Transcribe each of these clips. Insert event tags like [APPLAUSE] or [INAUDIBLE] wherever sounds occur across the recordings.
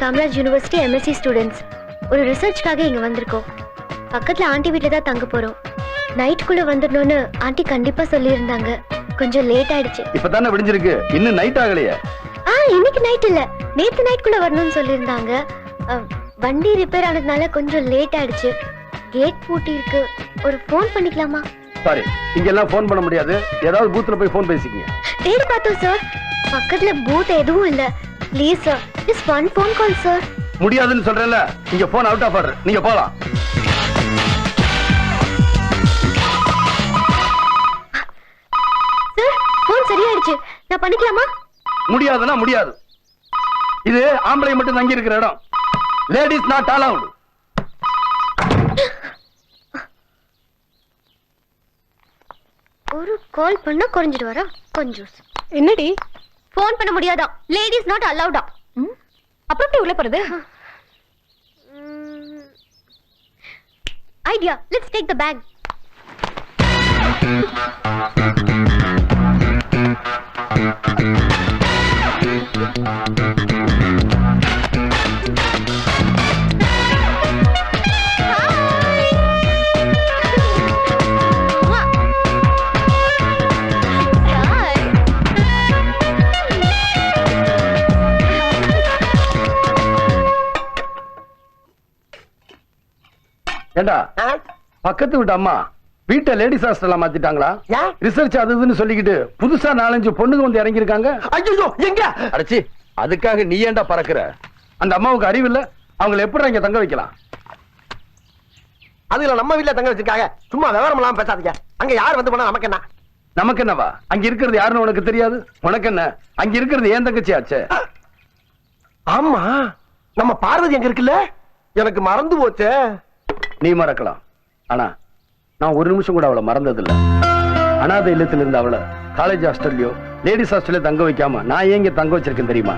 Kamaraj university MSc students ஒரு ரிசர்ச்க்காக இங்க வந்திருக்கோம். பக்கத்துல ஆண்டி வீட்டில் தான் தங்க போறோம். நைட்டுக்குள்ள வந்துடணும்னு ஆண்டி கண்டிப்பா சொல்லியிருந்தாங்க. கொஞ்சம் லேட் ஆயிடுச்சு. இப்பதானே விடிஞ்சிருக்கு. இன்னும் நைட் ஆகலையே. ஆ இன்னைக்கு நைட் இல்ல. நேத்து நைட்குள்ள வரணும்னு சொல்லியிருந்தாங்க. வண்டி ரிப்பேர் ஆனதுனால கொஞ்சம் லேட் ஆயிடுச்சு. கேட் பூட்டி இருக்கு. ஒரு ஃபோன் பண்ணிக்கலாமா? சாரி இங்க எல்லாம் ஃபோன் பண்ண முடியாது. ஏதாவது பூத்துல போய் ஃபோன் பேசிக்கங்க. தேடி பார்த்தோம் சார் பக்கத்துல பூத் எதுவும் இல்ல. Please sir just one phone call sir முடியாதுன்னு சொல்றேன்ல. இங்க போன் அவுட் ஆஃப் ஆர்டர் நீங்க போலாம். சார் ஃபோன் சரியாயிடுச்சு. நான் பண்ணிக்கலாமா? முடியாதுன்னா முடியாது. இது ஆம்பளை மட்டும் தங்கி இருக்கிற இடம். லேடிஸ் நாட் அலவுட் ஒரு கால் பண்ணா குறைஞ்சிட்டு வரா கொஞ்சம் என்னடி? ஃபோன் பண்ண முடியாதா? லேடிஸ் நாட் அலவுடா அப்புறம் எப்படி உள்ள போறது? Idea let's take the back ஏண்டா? பக்கத்து வீட்டு அம்மா வீட்டை லேடிஸ் ஹாஸ்டலா மாத்திட்டாங்களா? ரிசர்ச் அது இதுன்னு சொல்லிக்கிட்டு புதுசா நாலஞ்சு பொண்ணுங்க வந்து இறங்கி இருக்காங்க ஐயோ எங்க? அடச்சி அதுக்காக நீ ஏன்டா பறக்குற? அந்த அம்மாவுக்கு அறிவு இல்ல அவங்களை எப்படி இங்க தங்க வைக்கலாம்? அதுல நம்ம வீட்ல தங்க வச்சிருக்காங்க. சும்மா விவரம் இல்லாம பேசாதீங்க. அங்க யார் வந்து பண்ணா நமக்கு என்ன? நமக்கு என்னவா? அங்க இருக்கிறது யாருன்னு உனக்கு தெரியாது? உனக்கு என்ன? அங்க இருக்கிறது ஏன் தங்கச்சி ஆச்சே ஆமா. நம்ம பார்வதி எங்க இருக்குல்ல? எனக்கு மறந்து போச்சே. நீ மறக்கலாம். ஆனா நான் ஒரு நிமிஷம் கூட அவளை மறந்ததில்ல. அனாதை இல்லத்தில் இருந்த அவளை காலேஜ் ஹாஸ்டல்லையோ லேடிஸ் ஹாஸ்டல்ல தங்க வைக்காம நான் ஏன் இங்க தங்க வச்சிருக்கேன் தெரியுமா?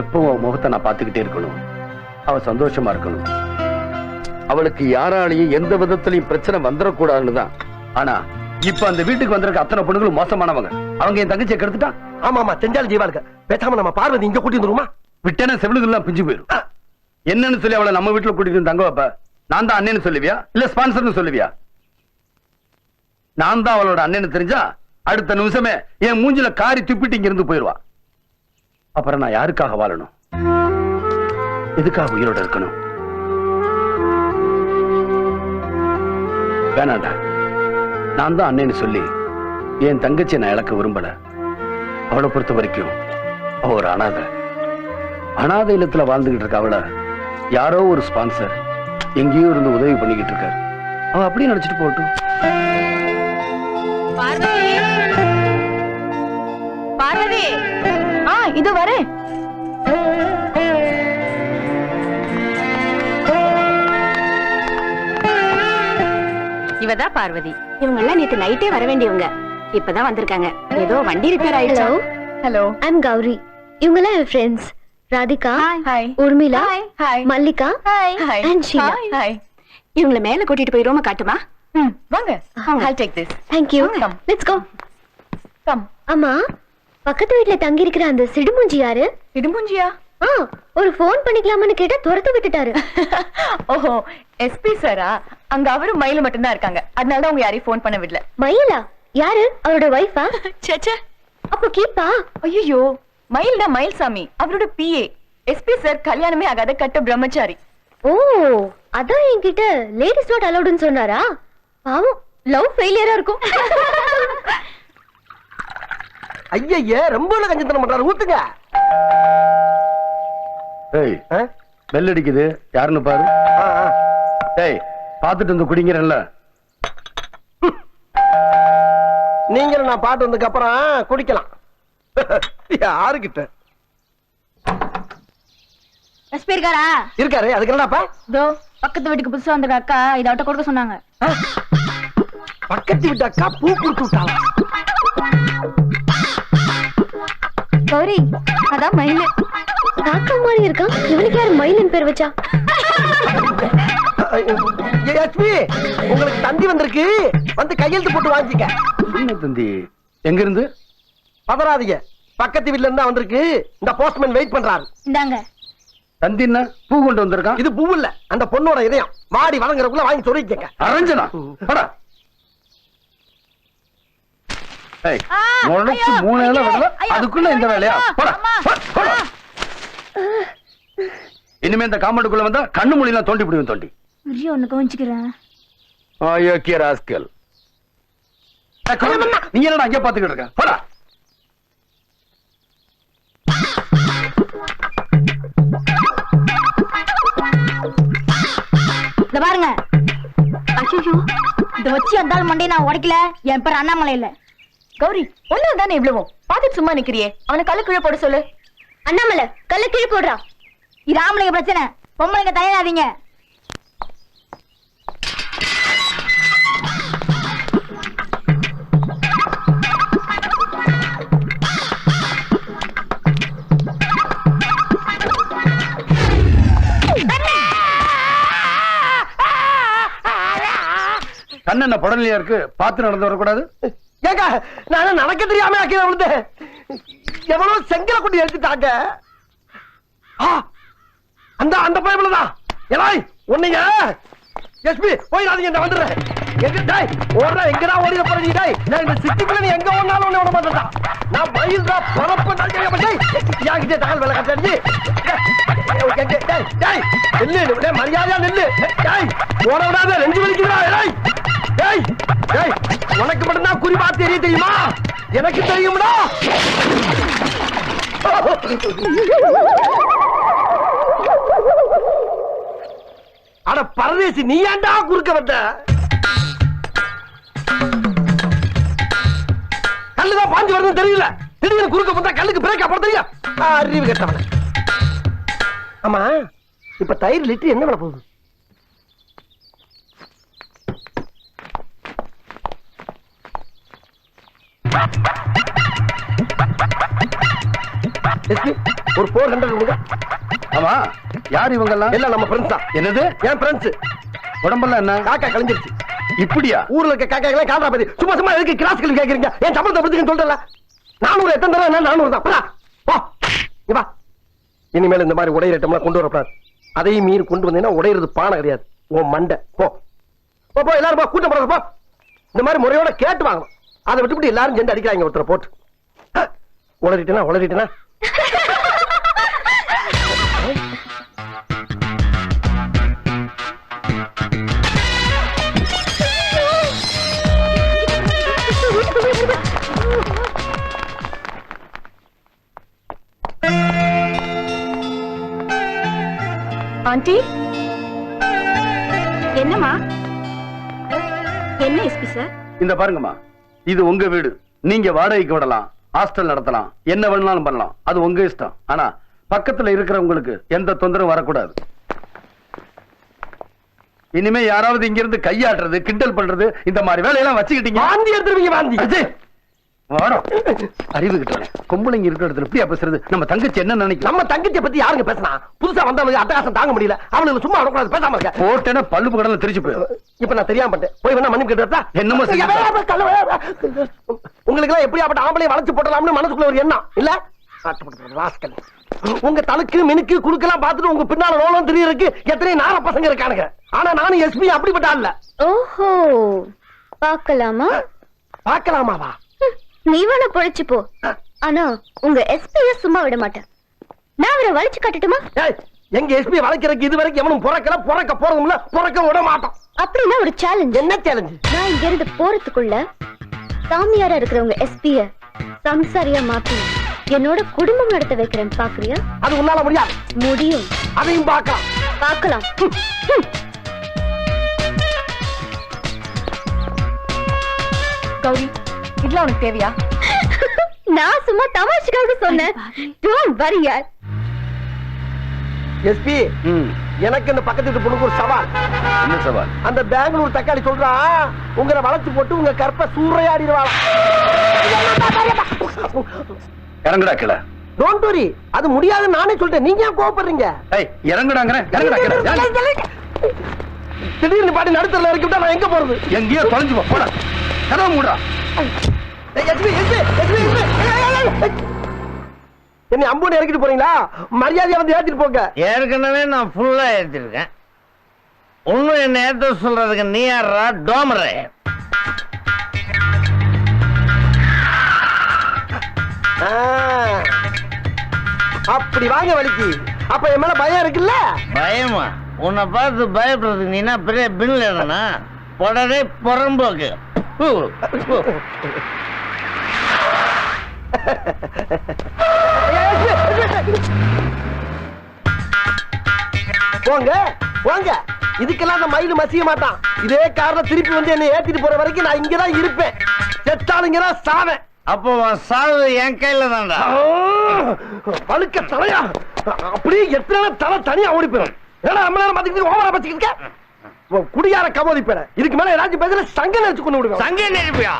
எப்பவும் அவ முகத்தை நான் பார்த்துக்கிட்டே இருக்கணும். அவ சந்தோஷமா இருக்கணும். அவளுக்கு யாராலையும் எந்த விதத்திலையும் பிரச்சனை வந்துடக்கூடாதுன்னு தான். ஆனா இப்ப அந்த வீட்டுக்கு வந்திருக்க அத்தனை பொண்ணுங்களும் மோசமானவங்க. அவங்க என் தங்கச்சியை கெடுத்துட்டான் ஆமா ஆமா செஞ்சாலும் ஜீவா இருக்கு பேசாம நம்ம பார்வதி இங்க கூட்டி வந்துருமா விட்டேன செவிலுகள்லாம் பிஞ்சு போயிரும். என்னன்னு சொல்லி அவளை நம்ம வீட்டுல கூட்டிட்டு தங்க வைப்ப? நான் தான் அண்ணன் சொல்லுவியா? இல்ல ஸ்பான்சர்னு சொல்லுவியா? நான் தான் அவளோட அண்ணன் தெரிஞ்சா அடுத்த நிமிஷமே என் மூஞ்சில காரி துப்பிட்டு இங்க இருந்து போயிருவா. அப்புறம் நான் யாருக்காக வாழணும்? எதுக்காக உயிரோட இருக்கணும்? வேணாண்டா. நான் தான் அண்ணன்னு சொல்லி என் தங்கச்சியை நான் இழக்க விரும்பல. அவளை பொறுத்த வரைக்கும் அவ ஒரு அனாதை. அனாதை இல்லத்துல வாழ்ந்துகிட்டு இருக்க அவளை யாரோ ஒரு ஸ்பான்சர் எங்கேயோ இருந்து உதவி பண்ணிக்கிட்டு இருக்காரு. அவ அப்படியே நினைச்சிட்டு போகட்டும். பார்வதி! பார்வதி! ஆ இது வரேன். இவதான் பார்வதி. இவங்க எல்லாம் நேத்து நைட்டே வர வேண்டியவங்க இப்பதான் வந்திருக்காங்க. ஏதோ வண்டி ரிப்பேர் ஆயிடுச்சா? Hello hello I'm Gowri. இவங்கெல்லாம் என் friends Radhika hi Urmila hi Mallika hi and Sheila. Hi இவங்களை மேல கூட்டிட்டு போய் ரூம காட்டுமா ம் வாங்க. I'll take this. Thank you Come. Let's go come அம்மா பக்கத்து வீட்ல தங்கி இருக்கிற அந்த சிடுமூஞ்சி யாரு? இடுமுஞ்சியா ஆ ஒரு ஃபோன் பண்ணிக்கலாமான்னு கேட்டா துரத்து விட்டுட்டாரு. [LAUGHS] ஓஹோ எஸ்பி சாரா அங்க அவரும் மயில மட்டும்தான் இருக்காங்க. அதனால தான் உங்க யாரையும் ஃபோன் பண்ண விடல. மயிலா? யாரு? அவரோட வைஃபா சேச்சே [LAUGHS] அப்போ கீப்பா? ஐயோ மயில் தான் மயில்சாமி அவரோட பிஏ எஸ்பி சார் கல்யாணமே ஆகாத கட்ட பிரம்மச்சாரி. ஓ அதான் என்கிட்ட லேடிஸ் நாட் அலௌடுன்னு சொன்னாரா? பாவம் லவ் ஃபெயிலியரா இருக்கும். ஐயய்ய ரொம்ப கஞ்சத்தனம் பண்றாரு ஊத்துங்க. ஏய் ஆ? பெல் அடிக்குது யாருன்னு பாரு. ஏய் பார்த்துட்டு வந்து குடிங்கிறேன்ல. நீங்களும் நான் பாட்டு வந்ததுக்கு அப்புறம் குடிக்கலாம். யாருக்கிட்ட? எஸ்பி இருக்காரா இருக்காரு அதுக்கு என்னடாப்பா? இதோ பக்கத்து வீட்டுக்கு புதுசா வந்திருக்க அக்கா இதை அவட்ட கொடுக்க சொன்னாங்க. பக்கத்து வீட்டு அக்கா பூ கொடுத்து விட்டாளா கௌரி அதான் மயில். காக்கா மாதிரி இருக்கான் இவனுக்கு யாரு மயிலின் பேர் வச்சா? எஸ்பி உங்களுக்கு தந்தி வந்திருக்கு. வந்து கையெழுத்து போட்டு வாங்கிக்க. என்ன தந்தி? எங்க இருந்து பதறாதீங்க. பக்கத்து வீட்ல இருந்தா வந்திருக்கு. இந்த போஸ்ட்மேன் வெயிட் பண்றாரு. இந்தாங்க. பூ கொண்டு வந்திருக்கான்? இது பூ இல்ல. அந்த பொண்ணோட இதயம். வாடி வழங்குறதுக்குள்ள வாங்கி சொல்லிக்கங்க அரஞ்சனா? போடா. முளைச்சு மூணு வேலை வரல? அதுக்குள்ள இந்த வேலையா? போடா. இனிமே இந்த காம்பவுண்டுக்குள்ள வந்தா கண்ணு மொழியெல்லாம் தோண்டி பிடிவும் தோண்டி. ஐயோ ஒன்னு கவனிச்சுக்கிறேன். அயோக்கிய ராஸ்கல். நீ என்னடா அங்கே பாத்துக்கிட்டு இருக்க? போடா. இந்த பாருங்க. அச்சோ இத வச்சு அந்த மண்டையை நான் உடைக்கல. என் பேர் அண்ணாமலை இல்ல. கௌரி ஒண்ணு தானே இவ்வளவும் பாத்துட்டு சும்மா நிக்கிறியே. அவனை கல்லு கீழே போட சொல்லு. அண்ணாமலை கல்ல கீழே போடுறா. இது ஆம்பளைங்க பிரச்சனை. பொம்பளைங்க தயாராதீங்க அண்ணன் என்ன புடலையா இருக்கு? பார்த்து நடந்து வரக்கூடாது? ஏங்க நான் நடக்க தெரியாம கீழே விழுந்தேன் எவ்வளவு செங்கலை கொண்டு எடுத்துட்டாங்க ஆ, அந்த அந்த பைபிள் தான் எலாய் உன்னைங்க எஸ்பி போயிடாதீங்க நான் வந்துடுறேன். எங்க டாய் ஓடுற எங்கடா ஓடிட போற நீ டாய்? நான் இந்த சிட்டிக்குள்ள நீ எங்க ஓடினாலும் உன்னை விட மாட்டேன்டா. நான் மயில் தான் பரப்பு தான் கேட்க மாட்டேன். யாங்கிட்ட தகவல் வேலை கட்டாச்சு டேய் டேய் நில்லு மரியாதையா நில்லு. டேய் ஓட விடாத ரெண்டு வலிக்குதுடா டேய். ஏய் ஏய் உனக்கு மட்டும்தான் குறிப்பா தெரிய தெரியுமா? எனக்கு தெரியும்டா. அட பரதேசி நீ ஏன்டா குறுக்க வந்த? கல்லுதான் பாஞ்சு வருதுன்னு தெரியல. திடீர்னு குறுக்க வந்தா கல்லுக்கு பிரேக் போட தெரியும். அறிவு கேட்டவன. ஆமா இப்ப தயிர் லிட்டர் என்ன பண்ண போகுது? ஒரு ஃபோர் ஹண்ட்ரட் கொடுங்க. ஆமா. யார் இவங்க எல்லாம் எல்லாம் நம்ம ஃப்ரெண்ட்ஸ் தான். என்னது? என் ஃப்ரெண்ட்ஸ் உடம்பெல்லாம் என்ன? காக்கா கழிஞ்சிருச்சு இப்படியா? ஊர்ல இருக்க காக்காக்களே காதா பத்தி சும்மா சும்மா எதுக்கு கிளாஸ் கேள்வி கேக்குறீங்க? என் சம்பளத்தை பத்தின்னு சொல்றல நானூறு எத்தனை தடவை என்ன நானூறு தான். போடா. போ. இங்க வா. இனிமேல் இந்த மாதிரி உடையிற ஐட்டம்லாம் கொண்டு வரக்கூடாது அதையும் மீறி கொண்டு வந்தீங்கன்னா உடையிறது பானை கிடையாது. உன் மண்டை. போ. போ போ எல்லாரும் போ. கூட்டம் போடுறது போ. இந்த மாதிரி முறையோட கேட்டு வாங்கணும். அதை விட்டுவிட்டு எல்லாரும் சேர்ந்து அடிக்கிறாங்க ஒருத்தரை போட்டு. உளறிட்டேனா உளறிட்டேனா? ஆண்டி? என்னம்மா? என்ன எஸ்பி சார்? இந்த பாருங்கம்மா. இது உங்க வீடு. நீங்க வாடகைக்கு விடலாம். ஹாஸ்டல் நடத்தலாம். என்ன வேணாலும் பண்ணலாம். அது உங்க இஷ்டம். ஆனா பக்கத்துல இருக்கிறவங்களுக்கு எந்த தொந்தரவும் வரக்கூடாது. இனிமே யாராவது இங்க இருந்து கையாட்டுறது கிண்டல் பண்றது இந்த மாதிரி வேலையெல்லாம் வச்சுக்கிட்டீங்க. வாந்தி எடுத்துருவீங்க வாந்தி. அறிவு கிட்ட பொம்பளைங்க இருக்கிற இடத்துல இப்படியா பேசுறது நம்ம தங்கச்சி என்ன நினைக்கும்? நம்ம தங்கச்சியை பத்தி யாருங்க பேசினா? புதுசா வந்தவங்க அட்டகாசம் தாங்க முடியல. அவனுக்கு சும்மா விடக்கூடாது பேசாம இருக்க. போட்டேன்னா பல்லு கடல திருச்சி போயிடும். இப்ப நான் தெரியாம பண்ணிட்டேன் போய் வேணா மன்னிப்பு கேட்டு என்னமோ உங்களுக்கு எல்லாம் எப்படியாப்பட்ட ஆம்பளை வளைச்சு போட்டலாம்னு மனசுக்குள்ள ஒரு எண்ணம். இல்ல? ராஸ்கல். உங்க தலுக்கு மினுக்கு குடுக்கலாம் பார்த்துட்டு உங்க பின்னால ரோலம் தெரியறதுக்கு எத்தனை நார பசங்க இருக்கானுங்க. ஆனா நானும் எஸ்பி அப்படிப்பட்ட ஆள்ல ஓஹோ. பார்க்கலாமா? பார்க்கலாமாவா? நீ வேணா பொழைச்சு போ. ஆனா உங்க எஸ்பிய சும்மா விட மாட்டேன். நான் அவரை வளைச்சு காட்டட்டுமா? ஏய், எங்க எஸ்பி வளைக்கிறதுக்கு இது வரைக்கும் எவனும் பிறக்கல பிறக்க போறதும் பிறக்க விட மாட்டோம் அப்படின்னா ஒரு சேலஞ்ச் என்ன சேலஞ்சு நான் இங்க இருந்து போறதுக்குள்ள சாமியாரா இருக்கிறவங்க எஸ்பிய சம்சாரியா மாத்தி என்னோட குடும்பம் நடத்த வைக்கிறேன் பாக்குறியா? அது உன்னால முடியாது. முடியும். அதையும் பார்க்கலாம். பார்க்கலாம். கௌரி இதெல்லாம் உனக்கு தேவையா? நான் சும்மா தமாஷுக்காக சொன்னேன். டோன்ட் வரி யார். எஸ்பி எனக்கு இந்த பக்கத்து வீட்டு பொண்ணுக்கு ஒரு சவால். என்ன சவால்? அந்த பெங்களூர் தக்காளி சொல்றா உங்களை வளர்த்து போட்டு உங்க கற்ப சூறையாடிடுவாள். இறங்குடா கிளை டோன்ட் வரி அது முடியாதுன்னு நானே சொல்லிட்டேன். நீங்க ஏன் கோவப்படுறீங்க? ஏய் இறங்குடா கிளை. திடீர்னு பாட்டி நடுத்தரில் இறக்கிவிட்டா நான் எங்க போறது? எங்கேயோ தொலைஞ்சு போ போடா. கதவை மூடுறா என்னை அம்புன்னு இறக்கிட்டு போறீங்களா? மரியாதையா வந்து ஏத்திட்டு போங்க. ஏற்கனவே நான் ஃபுல்லா ஏத்திருக்கேன். ஒன்னும் என்ன ஏத்த சொல்றதுக்கு நீ யாரா டோமரே. அப்படி வாங்க வலிக்கு. அப்ப என் மேல பயம் இருக்குல்ல? பயமா? உன்னை பார்த்து பயப்படுறதுக்கு நீ என்ன பெரிய பின்ல என்னன்னா உடனே புறம்போக்கு. போங்க போங்க. இதுக்கெல்லாம் அந்த மயில் மசிய மாட்டான். இதே காரண திருப்பி வந்து என்னை ஏத்திட்டு போற வரைக்கும் நான் இங்கதான் இருப்பேன். செத்தாளுங்கதான் சாவேன். அப்போ சாவு என் கையில தான்டா. பழுக்க தலையா. அப்படியே எத்தனை தலை தனியா ஓடி போயிடும். ஏன்னா நம்ம நேரம் பாத்துக்கிட்டு ஓவரா பச்சுக்கிட்டு உன் குடியார கபோதி இதுக்கு மேல ஏதாச்சும் பேசல சங்க நினைச்சு கொண்டு விடுவேன். சங்க நெருப்பியா?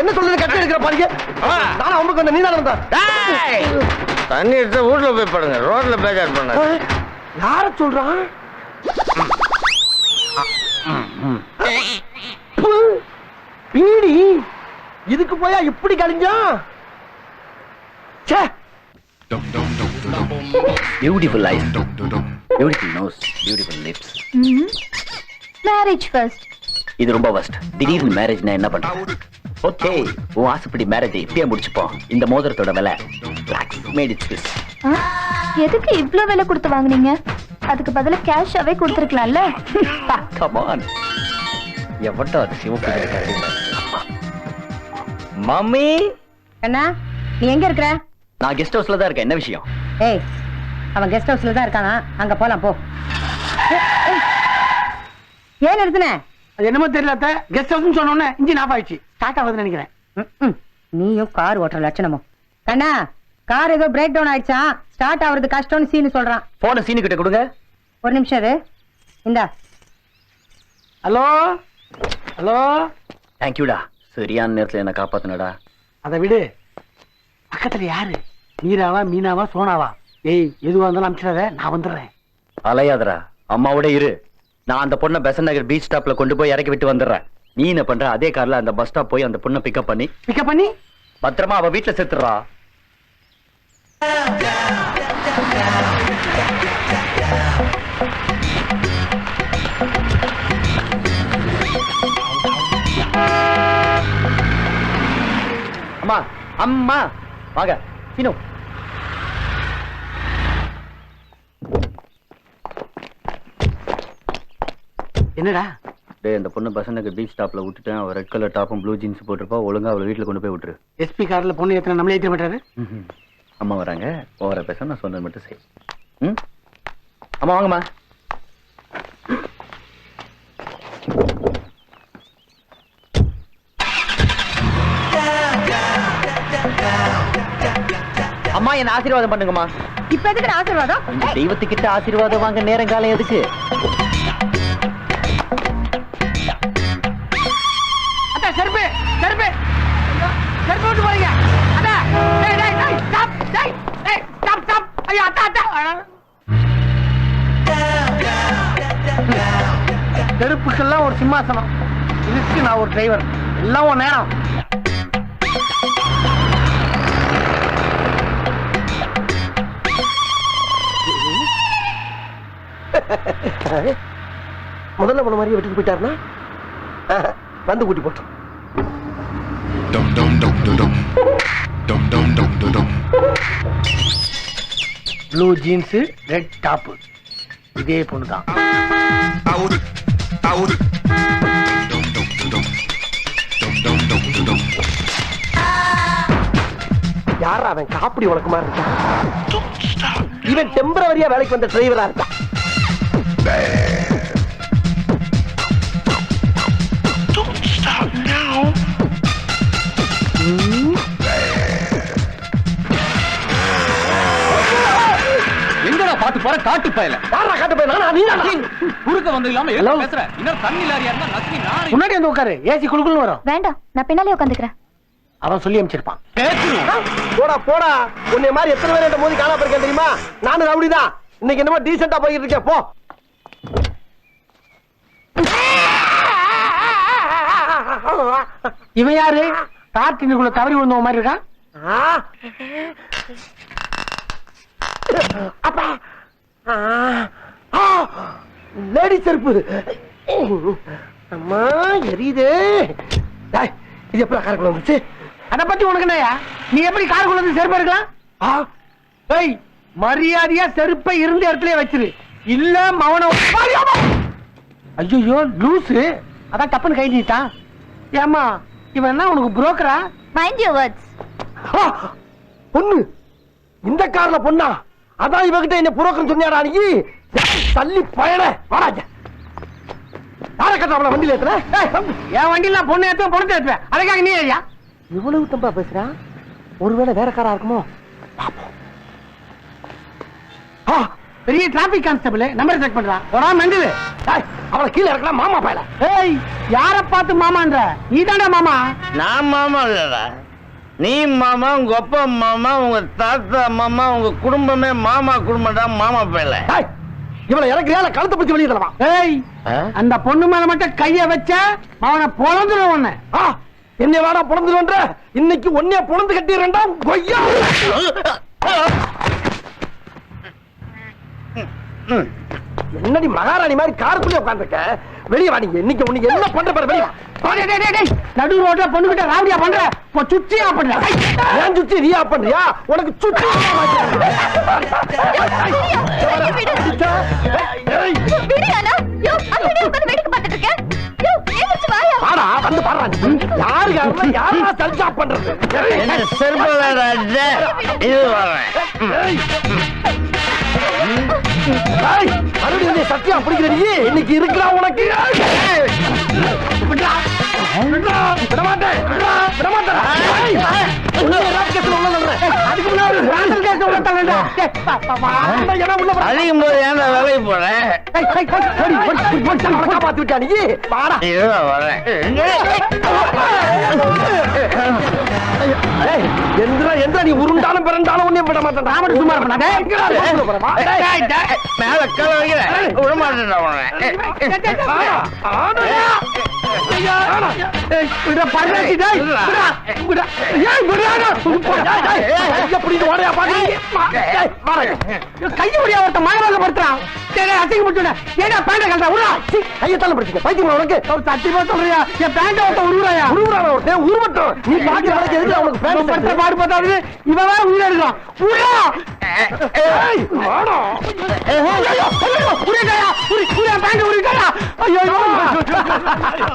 என்ன சொல்றது? கட்டி எடுக்கிற பாருங்க. நானும் அவனுக்கு வந்த நீ தான்! தண்ணி எடுத்து வீட்டுல போய் படுங்க. ரோட்ல பேஜார் பண்ண யார சொல்றான்? பீடி. இதுக்கு போயா இப்படி கழிஞ்சான் ச்சே. Beautiful eyes beautiful nose beautiful lips marriage first இது ரொம்ப வஸ்ட் திடீர்னு மேரேஜ்னா என்ன பண்றது? ஓகே உன் ஆசைப்படி மேரேஜ் இப்பயே முடிச்சுப்போம். இந்த மோதிரத்தோட விலை மேட் இட்ஸ் திஸ் எதுக்கு இவ்ளோ விலை கொடுத்து வாங்குனீங்க? அதுக்கு பதிலா கேஷாவே கொடுத்துருக்கலாம்ல. கம் [LAUGHS] ஆன் எவட்டோ அது சிவப்பு இருக்காரு மம்மி கண்ணா நீ எங்க இருக்கிற? நான் கெஸ்ட் ஹவுஸ்ல தான் இருக்கேன். என்ன விஷயம்? ஏய் அவன் கெஸ்ட் ஹவுஸ்ல தான் இருக்கானா? அங்க போலாம் போ. ஏன் நிறுத்தின? அது என்னமோ தெரியல கெஸ்ட் ஹவுஸ்னு சொன்னோன்னே இன்ஜின் ஆஃப் ஆயிடுச்சு. ஸ்டார்ட் ஆகுதுன்னு நினைக்கிறேன். நீயும் கார் ஓட்டுற லட்சணமும் கண்ணா கார் ஏதோ பிரேக் டவுன் ஆயிடுச்சா? ஸ்டார்ட் ஆகுறது கஷ்டம்னு சீனு சொல்றான். போன சீனு கிட்ட கொடுங்க. ஒரு நிமிஷம் இரு. இந்தா. ஹலோ ஹலோ தேங்க்யூடா சரியான நேரத்துல என்ன காப்பாத்துனடா. அதை விடு. பக்கத்துல யாரு? மீராவா மீனாவா சோனாவா? ஏய் எதுவா இருந்தாலும் அனுப்பிச்சிடாத நான் வந்துடுறேன். அலையாதடா. அம்மாவோட இரு. நான் அந்த பொண்ணை பெசன் நகர் பீச் ஸ்டாப்ல கொண்டு போய் இறக்கி விட்டு வந்துடுறேன். நீ என்ன பண்ற அதே கார்ல அந்த பஸ் ஸ்டாப் போய் அந்த பொண்ணை பிக்கப் பண்ணி பிக்கப் பண்ணி? பத்திரமா அவ வீட்டுல செத்துடுறா. அம்மா அம்மா வாங்க. சீனு என்னடா? டேய் அந்த பொண்ணு நகர் பீச் ஸ்டாப்ல விட்டுட்டேன். அவ ரெட் கலர் டாப்பும் ப்ளூ ஜீன்ஸ் போட்டிருப்பா. ஒழுங்கா அவளை வீட்டுல கொண்டு போய் விட்டுரு. எஸ்பி கார்ல பொண்ணு ஏத்தன நம்மளே ஏத்திர மாட்டாரு. அம்மா வராங்க. ஓவர பேச நான் சொன்னது மட்டும் செய் ம்? அம்மா வாங்கம்மா. அம்மா என்ன ஆசீர்வாதம் பண்ணுங்கம்மா. இப்ப எதுக்கு ஆசீர்வாதம்? தெய்வத்துக்கிட்ட ஆசீர்வாதம் வாங்க நேரம் காலம் எதுக்கு? விட்டு போறீங்க. அத்தா டேய் டேய் டேய் ஸ்டாப் டேய் டேய் ஸ்டாப் ஸ்டாப் ஐயோ அத்தா அத்தா. செருப்புக்கெல்லாம் ஒரு சிம்மாசனம். இதுக்கு நான் ஒரு டிரைவர் எல்லாம் ஒரு நேரம். [LAUGHS] முதல்ல போன மாதிரியே விட்டுட்டு போயிட்டாருன்னா? வந்து கூட்டி போட்டோம் dum dum dum dum dum. Dum dum dum dum dum. Blue jeans red top இதே பொண்ணு தான் out out dum dum dum. Dum dum dum dum dum. யாரா அவன் காப்பிடி மாதிரி இருக்கான்? இவன் டெம்பரவரியா வேலைக்கு வந்த டிரைவரா இருக்கான். பாத்து போற காட்டு பயல. யாரா காட்டு போய் நானா நீ குறுக்க வந்து இல்லாம Hello? பேசுற. இன்னும் தண்ணி லாரியா இருந்தா நசுங்கி நாரி முன்னாடி வந்து உட்காரு. ஏசி குழுக்குன்னு வரும். வேண்டாம் நான் பின்னாலே உட்காந்துக்கிறேன். அவன் சொல்லி அமைச்சிருப்பான் போடா போடா. உன்னை மாதிரி எத்தனை பேர் மோதி காணா போயிருக்கேன் தெரியுமா? நானும் ரவுடி தான். இன்னைக்கு என்னமோ டீசெண்டா போயிட்டு இருக்கேன். போ. இவன் யாரு? காற்றினுக்குள்ள தவறி விழுந்த மாதிரி இருக்கான். அப்பா. லேடி செருப்பு. அம்மா எரியுது. டேய், இது எப்படி காரக்குள்ள வந்துச்சு அத பத்தி உனக்கு என்னயா நீ எப்படி காருக்குள்ள இருந்து செருப்பு எடுக்கலாம்? ஆ. ஏய் மரியாதையா செருப்பை இருந்த இடத்துல வச்சிரு. இல்ல மவன ஐயோ லூசு. அதான் தப்புன்னு கை நீட்டான் ஏமா இவன் என்ன உனக்கு புரோக்கரா மைண்ட் யூ வேர்ட்ஸ்! பொண்ணு. இந்த கார்ல பொண்ணா? அதான் இவகிட்ட என்ன புரோக்கர் சொன்னியாடா நீ? தள்ளி பயண வாடாஜ யார கட்டாமல வண்டியில ஏத்துற. என் வண்டியில நான் பொண்ணு ஏத்துவேன் பொண்ணு ஏத்துவேன். அதுக்காக நீ ஐயா இவ்வளவு தம்பா பேசுறான் ஒருவேளை வேற காரா இருக்குமோ? பெரிய டிராபிக் கான்ஸ்டபிள் நம்பர் செக் பண்றான் ஒரு மெண்டது ஏய், அவளை கீழே இறக்கலாம் மாமா பயல. ஏய் யார பார்த்து மாமான்ற? நீ மாமா. நான் மாமா இல்லடா. நீ மாமா உங்க அப்பா மாமா உங்க தாத்தா மாமா உங்க குடும்பமே மாமா குடும்பம்டா மாமா பேல இவளை இறக்குறியா இல்ல கழுத்தை பிடிச்சி வெளியே தரவா? ஏய் அந்த பொண்ணு மேல மட்டும் கைய வச்ச அவனை பொழந்துடும் உன்னை. ஆ என்னை வாடா புலந்துருவன்ற இன்னைக்கு ஒன்னே புலந்து கட்டிடுறேன்டா கொய்யா. என்னடி மகாராணி மாதிரி காருக்குள்ளே உட்காந்துருக்க வெளியே வா நீங்க. இன்னைக்கு உனக்கு என்ன பண்ற பாரு வெளியே வா. டேய், டேய், டேய், நடு ரோட்ல பொண்ணு கிட்ட ராவடியா பண்ற? இப்போ சுத்தியா பண்ற. ஏய், ஏன் சுத்தி நீயா பண்றியா? உனக்கு சுத்தி நீ. சல்ஜா பண்றது? என்ன செருப்பலடா மறுபடியும் இன்னைக்கு இருக்கிறா உனக்கு. ஏய். விட்றா. உள்ள அதுக்கு முன்னாடி அழியும் போது போறேன் காப்பாத்தி விட்டா நீ ஏய், எந்திரா எந்திரா நீ உருண்டாலும் விட மாட்டேன் ராமன் சும்மா மேல கல வைக்கிறேன் விட? கையை முடியா ஒருத்தன் மாயமாக படுத்துறான் டேய், அசிங்க முடிச்சுட ஏடா பேண்ட கழட்டா விட்றா சீ, கையை தள்ள பிடிச்சிக்க. பைத்தியமா உனக்கு. ஒரு சத்தியமா சொல்றியா? என் பேண்ட உருவுறான ஒருத்தன் உருவட்டும். நீ பாக்குற எதுக்கு அவனுக்கு பேண்ட் பாடு பார்த்தாது இவன் உயிரை எடுக்கிறான் உருளா ஏய் வாடா. உரிட்டாயா உரி உரி பேண்ட் உரிட்டாயா ஐயோ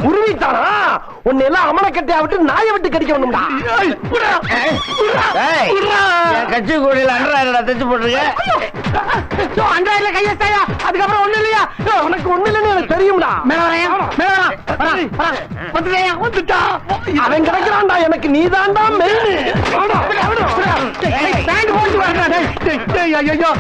உருவிட்டானா? உன்னை எல்லாம் அமல கட்டையா விட்டு நாயை விட்டு கடிக்க என் கூடையில் அண்டராயிரடா தைச்சு போட்டிருக்க அண்டாயிரம் கையெழுத்தாயா அதுக்கப்புறம் ஒண்ணு இல்லையா உனக்கு ஒண்ணு இல்லைன்னு எனக்கு தெரியும்டா வந்துட்டா அவன் கிடைக்கிறான்டா எனக்கு நீதான்டா மெயின் பேண்ட் போட்டு வரா டேய் டேய், டேய் ஐயோ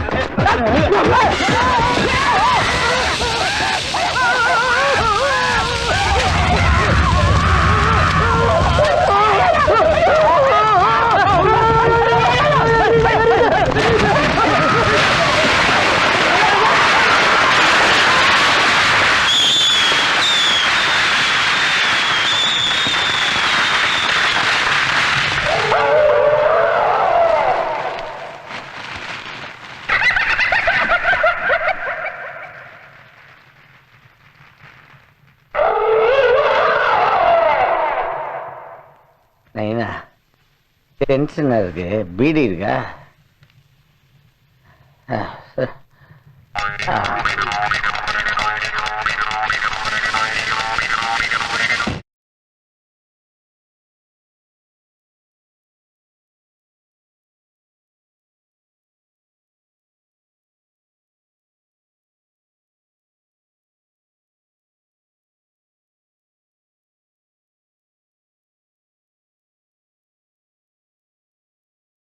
என்ன? டென்ஷனா இருக்கு? பீடி இருக்கா?